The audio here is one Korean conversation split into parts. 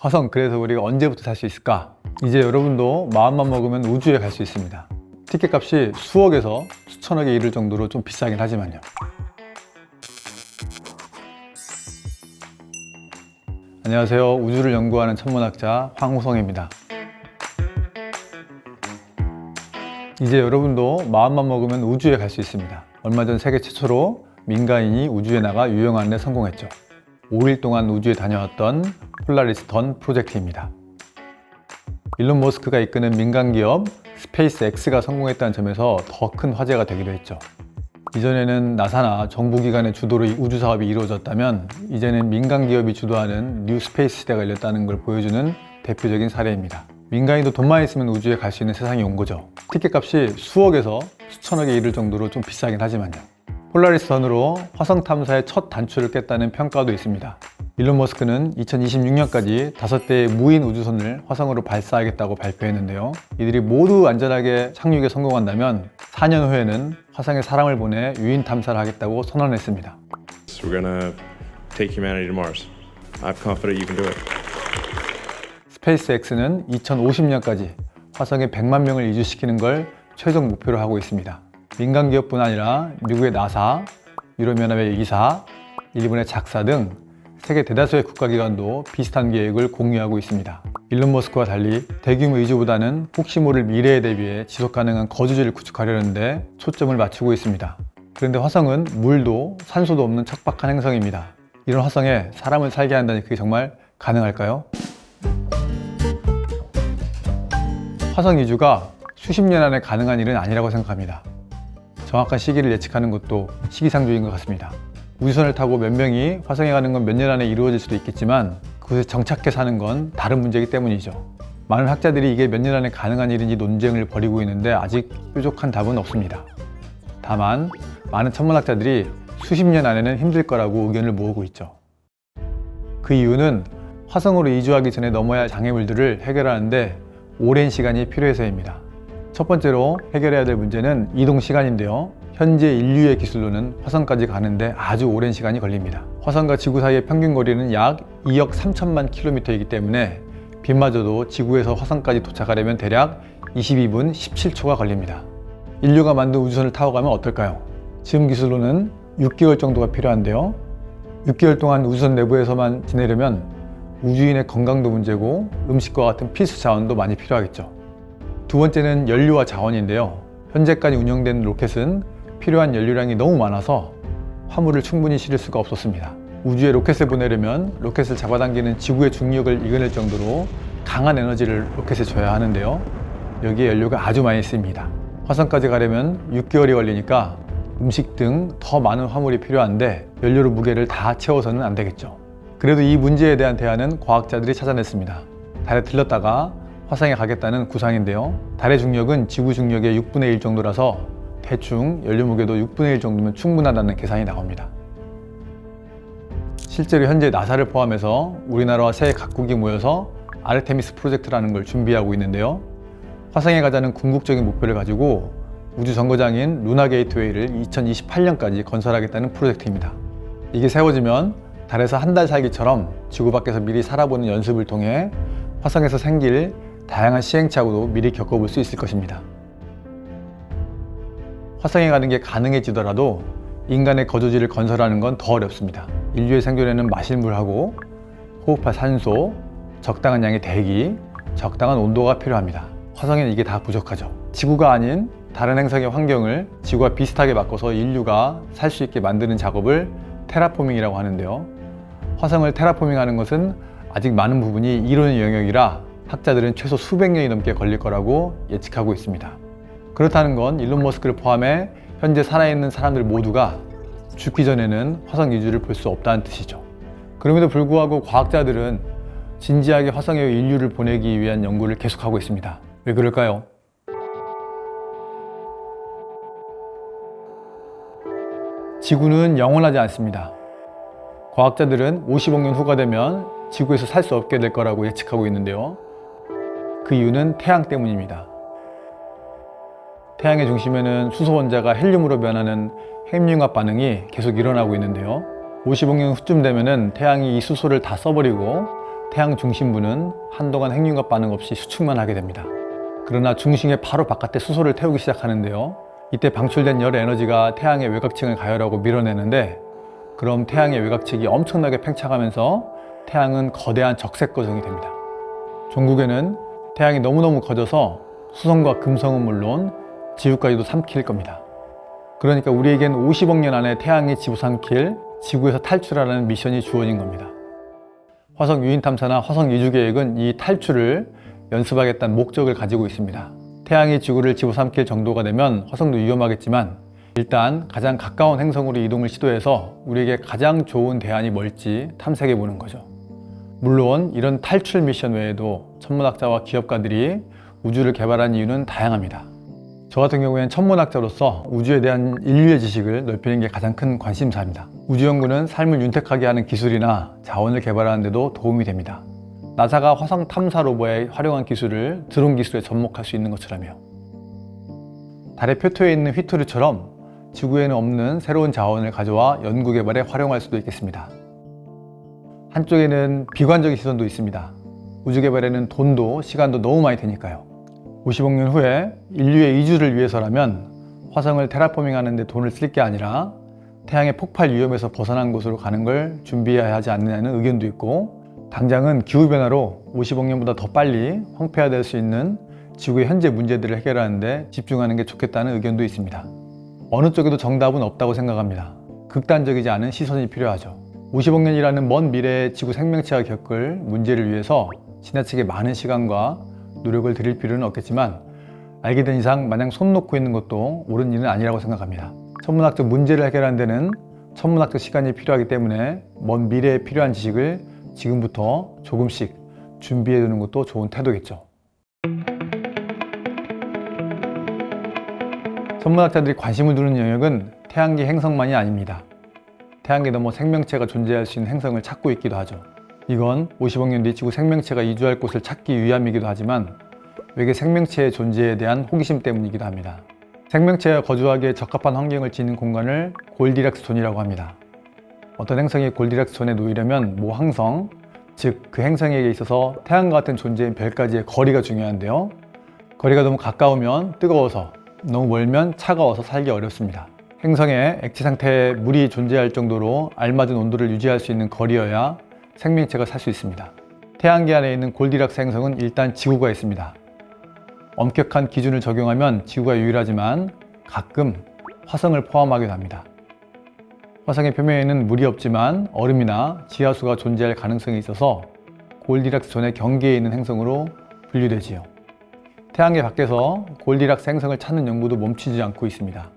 화성 그래서 우리가 언제부터 살 수 있을까? 이제 여러분도 마음만 먹으면 우주에 갈 수 있습니다. 티켓 값이 수억에서 수천억에 이를 정도로 좀 비싸긴 하지만요. 안녕하세요. 우주를 연구하는 천문학자 황우성입니다. 이제 여러분도 마음만 먹으면 우주에 갈 수 있습니다. 얼마 전 세계 최초로 민간인이 우주에 나가 유영하는 데 성공했죠. 5일 동안 우주에 다녀왔던 폴라리스 던 프로젝트입니다. 일론 머스크가 이끄는 민간 기업 스페이스 X가 성공했다는 점에서 더 큰 화제가 되기도 했죠. 이전에는 나사나 정부기관의 주도로 이 우주 사업이 이루어졌다면 이제는 민간 기업이 주도하는 뉴 스페이스 시대가 열렸다는 걸 보여주는 대표적인 사례입니다. 민간인도 돈만 있으면 우주에 갈 수 있는 세상이 온 거죠. 티켓 값이 수억에서 수천억에 이를 정도로 좀 비싸긴 하지만요. 폴라리스 선으로 화성 탐사의 첫 단추를 깼다는 평가도 있습니다. 일론 머스크는 2026년까지 다섯 대의 무인 우주선을 화성으로 발사하겠다고 발표했는데요. 이들이 모두 안전하게 착륙에 성공한다면 4년 후에는 화성에 사람을 보내 유인 탐사를 하겠다고 선언했습니다. We're gonna take humanity to Mars. I'm confident you can do it. 스페이스 X는 2050년까지 화성에 100만 명을 이주시키는 걸 최종 목표로 하고 있습니다. 민간 기업뿐 아니라 미국의 나사, 유럽연합의 이사, 일본의 작사 등 세계 대다수의 국가기관도 비슷한 계획을 공유하고 있습니다. 일론 머스크와 달리 대규모 이주보다는 혹시 모를 미래에 대비해 지속 가능한 거주지를 구축하려는데 초점을 맞추고 있습니다. 그런데 화성은 물도 산소도 없는 척박한 행성입니다. 이런 화성에 사람을 살게 한다니 그게 정말 가능할까요? 화성 이주가 수십 년 안에 가능한 일은 아니라고 생각합니다. 정확한 시기를 예측하는 것도 시기상조인 것 같습니다. 우주선을 타고 몇 명이 화성에 가는 건 몇 년 안에 이루어질 수도 있겠지만 그곳에 정착해 사는 건 다른 문제이기 때문이죠. 많은 학자들이 이게 몇 년 안에 가능한 일인지 논쟁을 벌이고 있는데 아직 뾰족한 답은 없습니다. 다만 많은 천문학자들이 수십 년 안에는 힘들 거라고 의견을 모으고 있죠. 그 이유는 화성으로 이주하기 전에 넘어야 할 장애물들을 해결하는데 오랜 시간이 필요해서입니다. 첫 번째로 해결해야 될 문제는 이동 시간인데요. 현재 인류의 기술로는 화성까지 가는데 아주 오랜 시간이 걸립니다. 화성과 지구 사이의 평균 거리는 약 2억 3천만 킬로미터이기 때문에 빛마저도 지구에서 화성까지 도착하려면 대략 22분 17초가 걸립니다. 인류가 만든 우주선을 타고 가면 어떨까요? 지금 기술로는 6개월 정도가 필요한데요. 6개월 동안 우주선 내부에서만 지내려면 우주인의 건강도 문제고 음식과 같은 필수 자원도 많이 필요하겠죠. 두 번째는 연료와 자원인데요. 현재까지 운영된 로켓은 필요한 연료량이 너무 많아서 화물을 충분히 실을 수가 없었습니다. 우주에 로켓을 보내려면 로켓을 잡아당기는 지구의 중력을 이겨낼 정도로 강한 에너지를 로켓에 줘야 하는데요. 여기에 연료가 아주 많이 쓰입니다. 화성까지 가려면 6개월이 걸리니까 음식 등 더 많은 화물이 필요한데 연료로 무게를 다 채워서는 안 되겠죠. 그래도 이 문제에 대한 대안은 과학자들이 찾아냈습니다. 달에 들렀다가 화성에 가겠다는 구상인데요. 달의 중력은 지구 중력의 6분의 1 정도라서 대충 연료 무게도 6분의 1 정도면 충분하다는 계산이 나옵니다. 실제로 현재 나사를 포함해서 우리나라와 세계 각국이 모여서 아르테미스 프로젝트라는 걸 준비하고 있는데요. 화성에 가자는 궁극적인 목표를 가지고 우주 정거장인 루나 게이트웨이를 2028년까지 건설하겠다는 프로젝트입니다. 이게 세워지면 달에서 한 달 살기처럼 지구 밖에서 미리 살아보는 연습을 통해 화성에서 생길 다양한 시행착오도 미리 겪어볼 수 있을 것입니다. 화성에 가는 게 가능해지더라도 인간의 거주지를 건설하는 건 더 어렵습니다. 인류의 생존에는 마실 물하고 호흡할 산소, 적당한 양의 대기, 적당한 온도가 필요합니다. 화성에는 이게 다 부족하죠. 지구가 아닌 다른 행성의 환경을 지구와 비슷하게 바꿔서 인류가 살 수 있게 만드는 작업을 테라포밍이라고 하는데요. 화성을 테라포밍하는 것은 아직 많은 부분이 이론의 영역이라 학자들은 최소 수백 년이 넘게 걸릴 거라고 예측하고 있습니다. 그렇다는 건 일론 머스크를 포함해 현재 살아있는 사람들 모두가 죽기 전에는 화성 이주를 볼 수 없다는 뜻이죠. 그럼에도 불구하고 과학자들은 진지하게 화성에 인류를 보내기 위한 연구를 계속하고 있습니다. 왜 그럴까요? 지구는 영원하지 않습니다. 과학자들은 50억 년 후가 되면 지구에서 살 수 없게 될 거라고 예측하고 있는데요. 그 이유는 태양 때문입니다. 태양의 중심에는 수소 원자가 헬륨으로 변하는 핵융합 반응이 계속 일어나고 있는데요. 50억 년 후쯤 되면은 태양이 이 수소를 다 써버리고 태양 중심부는 한동안 핵융합 반응 없이 수축만 하게 됩니다. 그러나 중심의 바로 바깥에 수소를 태우기 시작하는데요. 이때 방출된 열 에너지가 태양의 외곽층을 가열하고 밀어내는데 그럼 태양의 외곽측이 엄청나게 팽창하면서 태양은 거대한 적색 거성이 됩니다. 종국에는 태양이 너무너무 커져서 수성과 금성은 물론 지구까지도 삼킬 겁니다. 그러니까 우리에겐 50억 년 안에 태양이 지구 삼킬 지구에서 탈출하라는 미션이 주어진 겁니다. 화성 유인 탐사나 화성 이주 계획은 이 탈출을 연습하겠다는 목적을 가지고 있습니다. 태양이 지구를 지구 삼킬 정도가 되면 화성도 위험하겠지만 일단 가장 가까운 행성으로 이동을 시도해서 우리에게 가장 좋은 대안이 뭘지 탐색해 보는 거죠. 물론 이런 탈출 미션 외에도 천문학자와 기업가들이 우주를 개발한 이유는 다양합니다. 저 같은 경우에는 천문학자로서 우주에 대한 인류의 지식을 넓히는 게 가장 큰 관심사입니다. 우주 연구는 삶을 윤택하게 하는 기술이나 자원을 개발하는 데도 도움이 됩니다. 나사가 화성 탐사 로버에 활용한 기술을 드론 기술에 접목할 수 있는 것처럼요. 달의 표토에 있는 휘토류처럼 지구에는 없는 새로운 자원을 가져와 연구 개발에 활용할 수도 있겠습니다. 한쪽에는 비관적인 시선도 있습니다. 우주 개발에는 돈도 시간도 너무 많이 드니까요. 50억 년 후에 인류의 이주를 위해서라면 화성을 테라포밍 하는 데 돈을 쓸 게 아니라 태양의 폭발 위험에서 벗어난 곳으로 가는 걸 준비해야 하지 않느냐는 의견도 있고 당장은 기후변화로 50억 년보다 더 빨리 황폐화될 수 있는 지구의 현재 문제들을 해결하는데 집중하는 게 좋겠다는 의견도 있습니다. 어느 쪽에도 정답은 없다고 생각합니다. 극단적이지 않은 시선이 필요하죠. 50억 년이라는 먼 미래의 지구 생명체가 겪을 문제를 위해서 지나치게 많은 시간과 노력을 들일 필요는 없겠지만 알게 된 이상 마냥 손 놓고 있는 것도 옳은 일은 아니라고 생각합니다. 천문학적 문제를 해결하는 데는 천문학적 시간이 필요하기 때문에 먼 미래에 필요한 지식을 지금부터 조금씩 준비해 두는 것도 좋은 태도겠죠. 천문학자들이 관심을 두는 영역은 태양계 행성만이 아닙니다. 태양계 넘어 생명체가 존재할 수 있는 행성을 찾고 있기도 하죠. 이건 50억 년 뒤 지구 생명체가 이주할 곳을 찾기 위함이기도 하지만 외계 생명체의 존재에 대한 호기심 때문이기도 합니다. 생명체가 거주하기에 적합한 환경을 지닌 공간을 골디락스 존이라고 합니다. 어떤 행성이 골디락스 존에 놓이려면 모 항성, 즉 그 행성에게 있어서 태양과 같은 존재인 별까지의 거리가 중요한데요. 거리가 너무 가까우면 뜨거워서 너무 멀면 차가워서 살기 어렵습니다. 행성에 액체 상태에 물이 존재할 정도로 알맞은 온도를 유지할 수 있는 거리여야 생명체가 살 수 있습니다. 태양계 안에 있는 골디락스 행성은 일단 지구가 있습니다. 엄격한 기준을 적용하면 지구가 유일하지만 가끔 화성을 포함하기도 합니다. 화성의 표면에는 물이 없지만 얼음이나 지하수가 존재할 가능성이 있어서 골디락스 존의 경계에 있는 행성으로 분류되지요. 태양계 밖에서 골디락스 행성을 찾는 연구도 멈추지 않고 있습니다.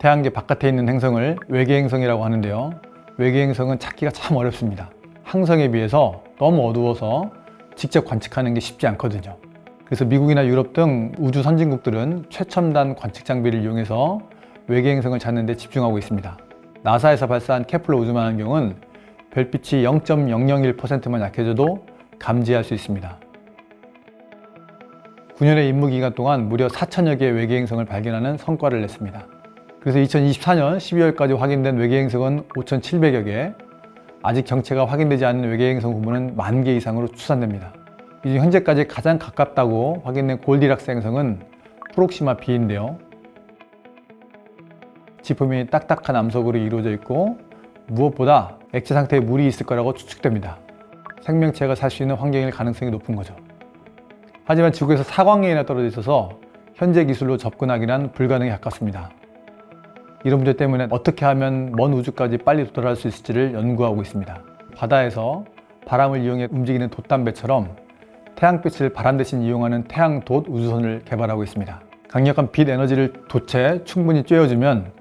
태양계 바깥에 있는 행성을 외계 행성이라고 하는데요. 외계 행성은 찾기가 참 어렵습니다. 항성에 비해서 너무 어두워서 직접 관측하는 게 쉽지 않거든요. 그래서 미국이나 유럽 등 우주 선진국들은 최첨단 관측 장비를 이용해서 외계 행성을 찾는 데 집중하고 있습니다. 나사에서 발사한 케플러 우주만원경은 별빛이 0.001%만 약해져도 감지할 수 있습니다. 9년의 임무 기간 동안 무려 4천여 개의 외계 행성을 발견하는 성과를 냈습니다. 그래서 2024년 12월까지 확인된 외계 행성은 5,700여 개, 아직 정체가 확인되지 않은 외계 행성 구문은 만 개 이상으로 추산됩니다. 이 중 현재까지 가장 가깝다고 확인된 골디락스 행성은 프록시마 B인데요. 지품이 딱딱한 암석으로 이루어져 있고 무엇보다 액체 상태에 물이 있을 거라고 추측됩니다. 생명체가 살 수 있는 환경일 가능성이 높은 거죠. 하지만 지구에서 4광년이나 떨어져 있어서 현재 기술로 접근하기는 불가능에 가깝습니다. 이런 문제 때문에 어떻게 하면 먼 우주까지 빨리 도달할 수 있을지를 연구하고 있습니다. 바다에서 바람을 이용해 움직이는 돛담배처럼 태양빛을 바람 대신 이용하는 태양돛 우주선을 개발하고 있습니다. 강력한 빛 에너지를 돛에 충분히 쬐어주면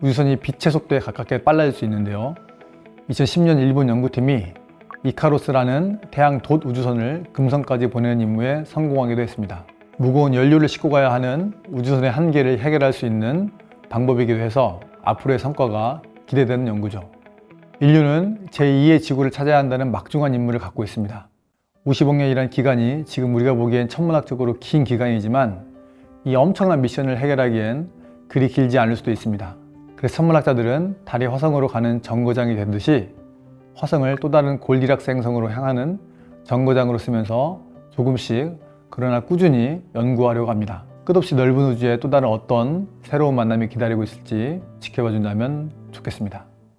우주선이 빛의 속도에 가깝게 빨라질 수 있는데요. 2010년 일본 연구팀이 이카로스라는 태양 돛 우주선을 금성까지 보내는 임무에 성공하기도 했습니다. 무거운 연료를 싣고 가야 하는 우주선의 한계를 해결할 수 있는 방법이기도 해서 앞으로의 성과가 기대되는 연구죠. 인류는 제2의 지구를 찾아야 한다는 막중한 임무를 갖고 있습니다. 50억 년이라는 기간이 지금 우리가 보기엔 천문학적으로 긴 기간이지만 이 엄청난 미션을 해결하기엔 그리 길지 않을 수도 있습니다. 그래서 천문학자들은 달이 화성으로 가는 정거장이 된 듯이 화성을 또 다른 골디락스 행성으로 향하는 정거장으로 쓰면서 조금씩 그러나 꾸준히 연구하려고 합니다. 끝없이 넓은 우주에 또 다른 어떤 새로운 만남이 기다리고 있을지 지켜봐 준다면 좋겠습니다.